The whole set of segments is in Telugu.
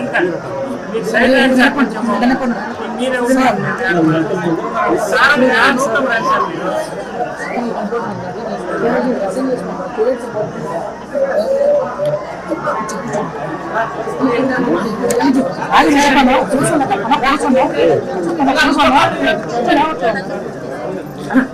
ఇంటికి నీ దగ్గరికి జగన్కి రప్పించుకుంటుందే నీవు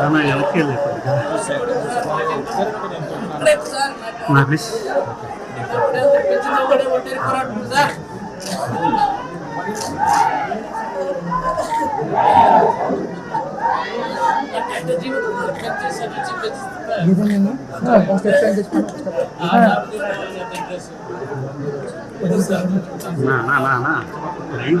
Karena yang kecil ya Pak. Nah, please. Nah, nah, nah, nah. Ini?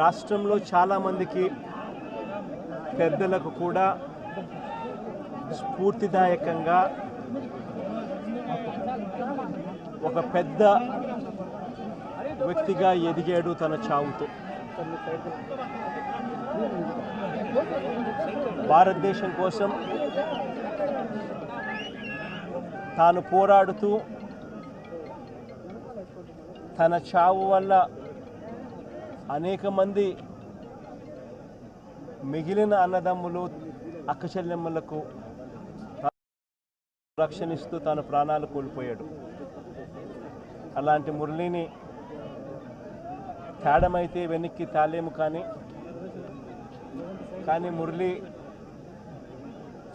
రాష్ట్రంలో చాలామందికి పెద్దలకు కూడా స్ఫూర్తిదాయకంగా ఒక పెద్ద వ్యక్తిగా ఎదిగాడు తన చావుతో. భారతదేశం కోసం తాను పోరాడుతూ తన చావు వల్ల అనేక మంది మిగిలిన అన్నదమ్ములు అక్కచెల్లెమ్మలకు రక్షణిస్తూ తన ప్రాణాలు కోల్పోయాడు. అలాంటి మురళిని తేడమైతే వెనక్కి తాలేము కానీ కానీ మురళి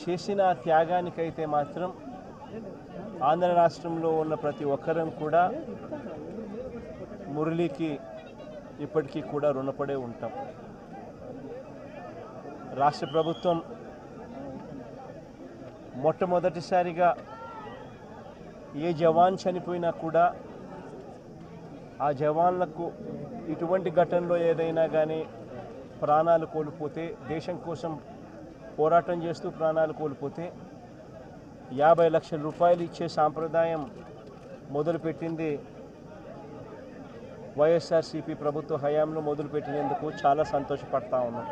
చేసిన త్యాగానికైతే మాత్రం ఆంధ్ర రాష్ట్రంలో ఉన్న ప్రతి ఒక్కరం కూడా మురళికి ఇప్పటికీ కూడా రుణపడే ఉంటాం. రాష్ట్ర ప్రభుత్వం మొట్టమొదటిసారిగా ఏ జవాన్ చనిపోయినా కూడా ఆ జవాన్లకు ఇటువంటి ఘటనలో ఏదైనా కానీ ప్రాణాలు కోల్పోతే దేశం కోసం పోరాటం చేస్తూ ప్రాణాలు కోల్పోతే యాభై లక్షల రూపాయలు ఇచ్చే సాంప్రదాయం మొదలుపెట్టింది వైఎస్ఆర్సీపీ ప్రభుత్వ హయాంలో మొదలుపెట్టినందుకు చాలా సంతోషపడతా ఉన్నాం.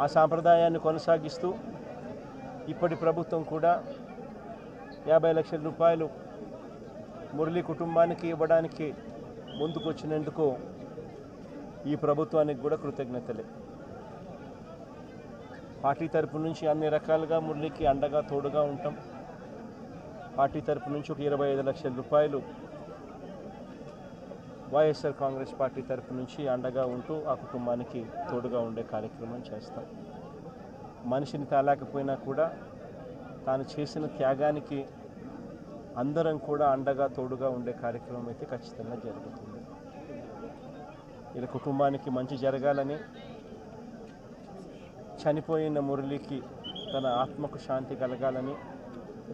ఆ సాంప్రదాయాన్ని కొనసాగిస్తూ ఇప్పటి ప్రభుత్వం కూడా యాభై లక్షల రూపాయలు మురళి కుటుంబానికి ఇవ్వడానికి ముందుకు వచ్చినందుకు ఈ ప్రభుత్వానికి కూడా కృతజ్ఞతలే. పార్టీ తరపు నుంచి అన్ని రకాలుగా మురళికి అండగా తోడుగా ఉంటాం. పార్టీ తరపు నుంచి ఒక ఇరవై ఐదు లక్షల రూపాయలు వైఎస్ఆర్ కాంగ్రెస్ పార్టీ తరపు నుంచి అండగా ఉంటూ ఆ కుటుంబానికి తోడుగా ఉండే కార్యక్రమం చేస్తాం. మనిషిని తాలేకపోయినా కూడా తాను చేసిన త్యాగానికి అందరం కూడా అండగా తోడుగా ఉండే కార్యక్రమం అయితే ఖచ్చితంగా జరుగుతుంది. ఇలా కుటుంబానికి మంచి జరగాలని చనిపోయిన మురళికి తన ఆత్మకు శాంతి కలగాలని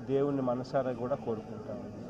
దేవుణ్ణి మనసారా కూడా కోరుకుంటాను